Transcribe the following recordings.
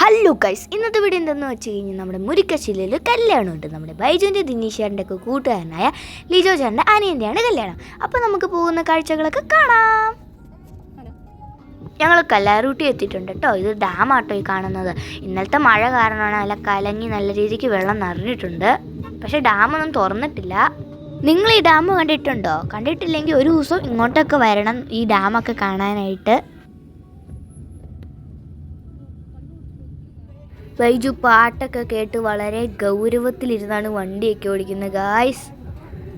Hello guys ഇന്നത്തെ video എന്തെന്ന് വെച്ച് കഴിഞ്ഞാൽ നമ്മുടെ മുരിക്കശിലയിൽ കല്യാണമുണ്ട്. നമ്മുടെ ബൈജുവിന്റെ ദിനീഷേറിന്റെ ഒക്കെ കൂട്ടുകാരനായ ലിജോ ചേട്ടന്റെ അനിയന്റെയാണ് കല്യാണം. അപ്പോൾ നമുക്ക് പോകുന്ന കാഴ്ചകളൊക്കെ കാണാം. ഞങ്ങൾ കല്ലാറൂട്ടി എത്തിയിട്ടുണ്ട് കേട്ടോ ഇത് ഡാമാട്ടോ ഈ കാണുന്നത്. ഇന്നലത്തെ മഴ കാരണമാണ് അല്ല കലങ്ങി നല്ല രീതിക്ക് വെള്ളം നിറഞ്ഞിട്ടുണ്ട്. പക്ഷേ ഡാമൊന്നും തുറന്നിട്ടില്ല. നിങ്ങൾ ഈ ഡാം കണ്ടിട്ടുണ്ടോ? കണ്ടിട്ടില്ലെങ്കിൽ ഒരു ദിവസം ഇങ്ങോട്ടൊക്കെ വരണം ഈ ഡാമൊക്കെ കാണാനായിട്ട്. ബൈജു പാട്ടൊക്കെ കേട്ട് വളരെ ഗൗരവത്തിലിരുന്നാണ് വണ്ടിയൊക്കെ ഓടിക്കുന്നത്. ഗായ്സ്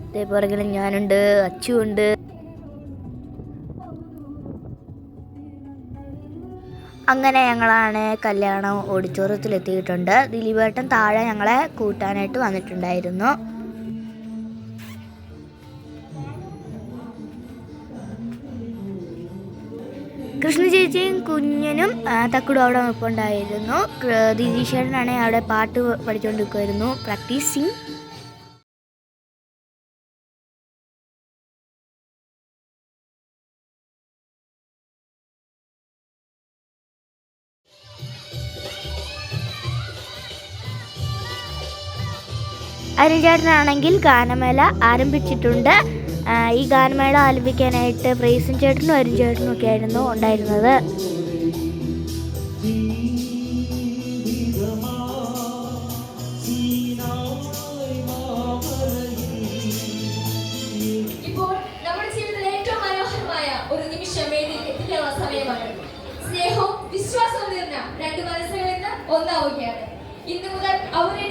ഇതേ പുറകിൽ ഞാനുണ്ട് അച്ചുണ്ട് അങ്ങനെ ഞങ്ങളാണ് കല്യാണം ഓഡിറ്റോറിയത്തിൽ എത്തിയിട്ടുണ്ട് ദിലീപേട്ടൻ താഴെ ഞങ്ങളെ കൂട്ടാനായിട്ട് വന്നിട്ടുണ്ടായിരുന്നു. കൃഷ്ണ ചേച്ചിയും കുഞ്ഞനും തക്കുടും അവിടെ നിൽപ്പുണ്ടായിരുന്നു ദിലീഷേട്ടനാണ് അവിടെ പാട്ട് പഠിച്ചുകൊണ്ടിരിക്കുമായിരുന്നു പ്രാക്ടീസിങ് അരുൺചേട്ടനാണെങ്കിൽ ഗാനമേള ആരംഭിച്ചിട്ടുണ്ട്. ഈ ഗാനമേള ആലപിക്കാനായിട്ട് പ്രേസൻ ചേട്ടനും അരുൺ ചേട്ടനും ഒക്കെ ആയിരുന്നു ഉണ്ടായിരുന്നത്.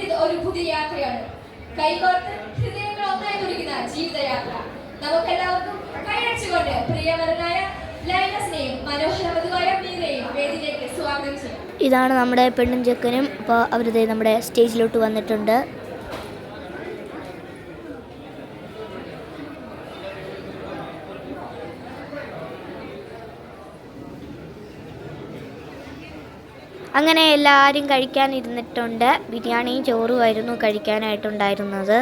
രണ്ട് ഒരു പുതിയ യാത്രയാണ്. കൈകോർത്ത് ഹൃദയങ്ങൾ ഒന്നായി തുടങ്ങുന്ന ജീവിതയാത്ര. നമുക്കെല്ലാവർക്കും കൈയടിച്ചുകൊണ്ട് പ്രിയവരനായ ലൈനസിനെയും മനോഹരവധുവായ മീരയെയും വേദിയിലേക്ക് സ്വാഗതം ചെയ്യാം ഇതാണ് നമ്മുടെ പെണ്ണും ചെക്കനും. അപ്പോൾ അവരുടെ നമ്മുടെ സ്റ്റേജിലോട്ട് വന്നിട്ടുണ്ട്. അങ്ങനെ എല്ലാവരും കഴിക്കാൻ ഇരുന്നിട്ടുണ്ട് ബിരിയാണിയും ചോറുമായിരുന്നു കഴിക്കാനായിട്ടുണ്ടായിരുന്നത്.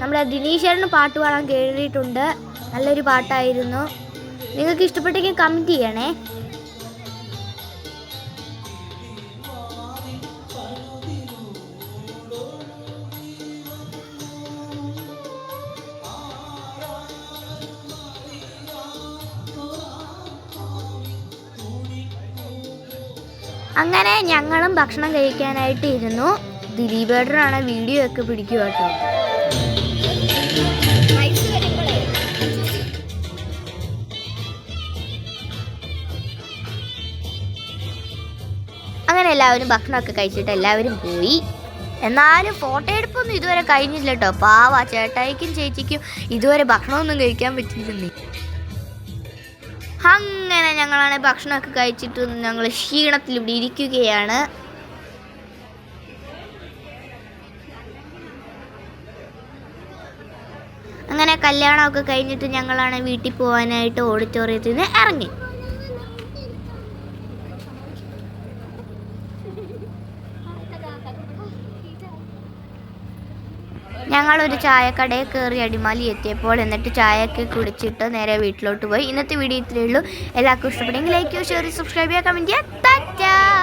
നമ്മുടെ ദിനീഷേറിന് പാട്ട് പാടാൻ കേറിയിട്ടുണ്ട്. നല്ലൊരു പാട്ടായിരുന്നു. നിങ്ങൾക്ക് ഇഷ്ടപ്പെട്ടെങ്കിൽ കമന്റ് ചെയ്യണേ. അങ്ങനെ ഞങ്ങളും ഭക്ഷണം കഴിക്കാനായിട്ട് ഇരുന്നു. ദിലീപേട്ടനാണ് വീഡിയോ ഒക്കെ പിടിക്കുക കേട്ടോ. അങ്ങനെ എല്ലാവരും ഭക്ഷണമൊക്കെ കഴിച്ചിട്ട് എല്ലാവരും പോയി. എന്നാലും ഫോട്ടോ എടുപ്പൊന്നും ഇതുവരെ കഴിഞ്ഞില്ല കേട്ടോ. പാവ ചേട്ടായിക്കും ചേച്ചിക്കും ഇതുവരെ ഭക്ഷണമൊന്നും കഴിക്കാൻ പറ്റിയിരുന്നേ അങ്ങനെ ഞങ്ങളാണ് ഭക്ഷണമൊക്കെ കഴിച്ചിട്ട് ഞങ്ങൾ ക്ഷീണത്തിൽ ഇവിടെ ഇരിക്കുകയാണ്. അങ്ങനെ കല്യാണമൊക്കെ കഴിഞ്ഞിട്ട് ഞങ്ങളാണ് വീട്ടിൽ പോകാനായിട്ട് ഓഡിറ്റോറിയത്തിൽ നിന്ന് ഇറങ്ങി. ഞങ്ങളൊരു ചായക്കടയിൽ കയറി അടിമാലി എത്തിയപ്പോൾ എന്നിട്ട് ചായയൊക്കെ കുടിച്ചിട്ട് നേരെ വീട്ടിലോട്ട് പോയി. ഇന്നത്തെ വീഡിയോ ഇത്രയേ ഉള്ളൂ. എല്ലാവർക്കും ഇഷ്ടപ്പെട്ടെങ്കിൽ ലൈക്ക് ചെയ്യുക ഷെയർ സബ്സ്ക്രൈബ് ചെയ്യുക കമന്റ് ചെയ്യുക